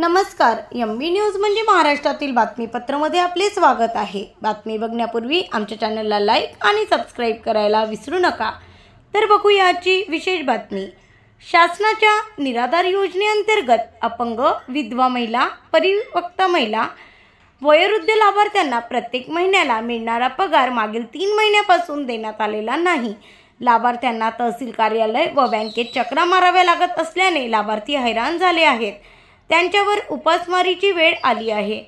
नमस्कार M B news म्हणजे महाराष्ट्रातील बातमीपत्रामध्ये आपले स्वागत आहे. बातमी बघण्यापूर्वी आमच्या चॅनलला लाईक आणि सबस्क्राईब करायला विसरू नका. तर बघूया आजची विशेष बातमी. शासनाच्या निराधार योजनेअंतर्गत अपंग विधवा महिला परिवक्ता महिला वयोवृद्ध लाभार्थ्यांना प्रत्येक महिन्याला मिळणारा पगार मागील तीन महिन्यापासून देण्यात आलेला नाही. लाभार्थ्यांना तहसील कार्यालय व बँकेत चक्रा माराव्या लागत असल्याने लाभार्थी हैराण झाले आहेत. त्यांच्यावर उपासमारीची वेळ आली आहे.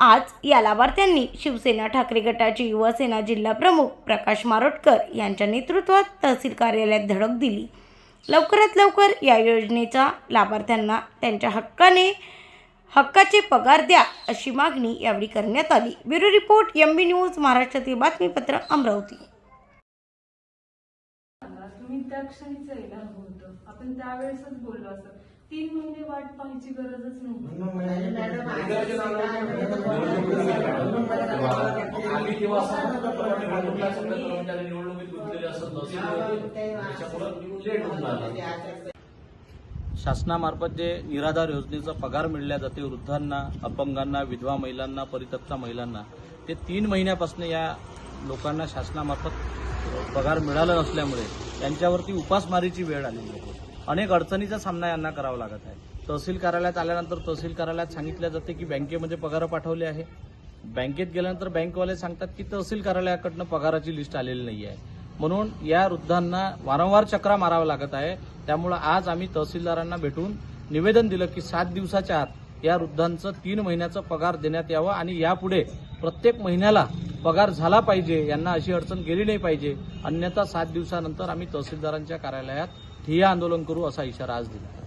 आज या लाभार्थ्यांनी शिवसेना ठाकरे गटाचे युवासेना जिल्हा प्रमुख प्रकाश मारोटकर यांच्या नेतृत्वात तहसील कार्यालयात धडक दिली. लवकरात लवकर या योजनेचा लाभार्थ्यांना त्यांच्या हक्काने हक्काचे पगार द्या अशी मागणी यावेळी करण्यात आली. Bureau report M B news महाराष्ट्रातील बातमीपत्र अमरावती. त्या क्षणीच होतं. आपण त्यावेळेसच बोललो असं. तीन महिने वाट पाहायची गरजच नव्हती आम्ही तेव्हा. शासनामार्फत जे निराधार योजनेचा पगार मिळल्या जाते वृद्धांना अपंगांना विधवा महिलांना परित्यक्ता महिलांना ते तीन महिन्यापासून या लोकांना शासनामार्फत पगार मिळाला नसल्यामुळे त्यांच्यावरती उपासमारीची वेळ आलेली आहे अनेक अडचणीचा सामना यांना करावा लागत आहे. तहसील कार्यालयात आल्यानंतर तहसील कार्यालयात सांगितलं जाते की बँकेमध्ये पगार पाठवले आहे. बँकेत गेल्यानंतर बँकवाले सांगतात की तहसील कार्यालयाकडनं पगाराची लिस्ट आलेली नाही आहे म्हणून या वृद्धांना वारंवार चक्रा मारावं लागत आहे. त्यामुळं आज आम्ही तहसीलदारांना भेटून निवेदन दिलं की सात दिवसाच्या आत या वृद्धांचं तीन महिन्याचं पगार देण्यात यावा आणि यापुढे प्रत्येक महिन्याला पगार झाला पाहिजे यांना अशी अडचण गेली नाही पाहिजे. अन्यथा सात दिवसानंतर आम्ही तहसीलदारांच्या कार्यालयात ठिय्या आंदोलन करू असा इशारा आज दिला.